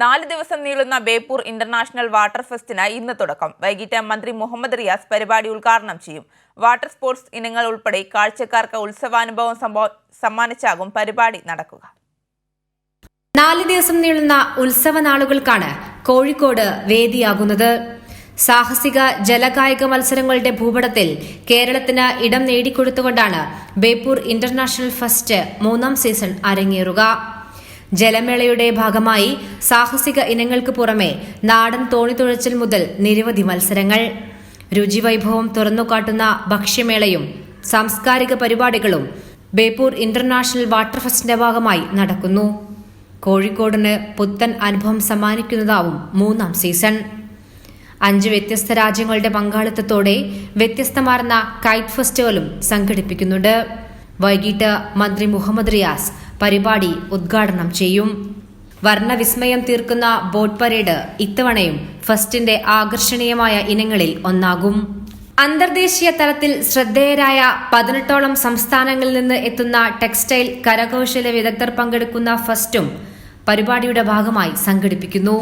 നാല് ദിവസം നീളുന്ന ബേപ്പൂർ ഇന്റർനാഷണൽ വാട്ടർ ഫെസ്റ്റിന് ഇന്ന് തുടക്കം. വൈകിട്ട് മന്ത്രി മുഹമ്മദ് റിയാസ് പരിപാടി ഉദ്ഘാടനം ചെയ്യും. വാട്ടർ സ്പോർട്സ് ഇനങ്ങൾ ഉൾപ്പെടെ കാഴ്ചക്കാർക്ക് ഉത്സവാനുഭവം സമ്മാനിച്ചാകും പരിപാടി നടക്കുക. നാല് ദിവസം നീളുന്ന ഉത്സവ നാളുകൾക്കാണ് കോഴിക്കോട് വേദിയാകുന്നത്. സാഹസിക ജലകായിക മത്സരങ്ങളുടെ ഭൂപടത്തിൽ കേരളത്തിന് ഇടം നേടിക്കൊടുത്തുകൊണ്ടാണ് ബേപ്പൂർ ഇന്റർനാഷണൽ ഫെസ്റ്റ് മൂന്നാം സീസൺ അരങ്ങേറുക. ജലമേളയുടെ ഭാഗമായി സാഹസിക ഇനങ്ങൾക്ക് പുറമെ നാടൻ തോണിത്തുഴച്ചിൽ മുതൽ നിരവധി മത്സരങ്ങൾ. രുചിവൈഭവം തുറന്നുകാട്ടുന്ന ഭക്ഷ്യമേളയും സാംസ്കാരിക പരിപാടികളും ബേപ്പൂർ ഇന്റർനാഷണൽ വാട്ടർ ഫെസ്റ്റിന്റെ ഭാഗമായി നടക്കുന്നു. കോഴിക്കോടിന് പുത്തൻ അനുഭവം സമ്മാനിക്കുന്നതാവും മൂന്നാം സീസൺ. അഞ്ച് വ്യത്യസ്ത രാജ്യങ്ങളുടെ പങ്കാളിത്തത്തോടെ വ്യത്യസ്തമാർന്ന കൈറ്റ് ഫെസ്റ്റിവലും സംഘടിപ്പിക്കുന്നുണ്ട്. വൈകിട്ട് മന്ത്രി മുഹമ്മദ് റിയാസ് പരിപാടി ഉദ്ഘാടനം ചെയ്യും. വർണവിസ്മയം തീർക്കുന്ന ബോട്ട് പരേഡ് ഇത്തവണയും ഫസ്റ്റിന്റെ ആകർഷണീയമായ ഇനങ്ങളിൽ ഒന്നാകും. അന്തർദേശീയ തലത്തിൽ ശ്രദ്ധേയരായ പതിനെട്ടോളം സംസ്ഥാനങ്ങളിൽ നിന്ന് എത്തുന്ന ടെക്സ്റ്റൈൽ കരകൗശല വിദഗ്ധർ പങ്കെടുക്കുന്ന ഫസ്റ്റും പരിപാടിയുടെ ഭാഗമായി സംഘടിപ്പിക്കുന്നു.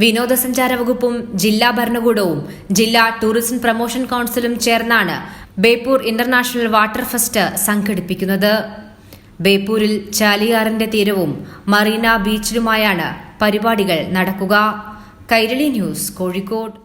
വിനോദസഞ്ചാര വകുപ്പും ജില്ലാ ഭരണകൂടവും ജില്ലാ ടൂറിസം പ്രൊമോഷൻ കൌൺസിലും ചേർന്നാണ് ബേപ്പൂർ ഇന്റർനാഷണൽ വാട്ടർ ഫെസ്റ്റ് സംഘടിപ്പിക്കുന്നത്. ബേപ്പൂരിൽ ചാലിയാറിന്റെ തീരവും മറീന ബീച്ചിലുമായാണ് പരിപാടികൾ നടക്കുക. കൈരളി ന്യൂസ് കോഴിക്കോട്.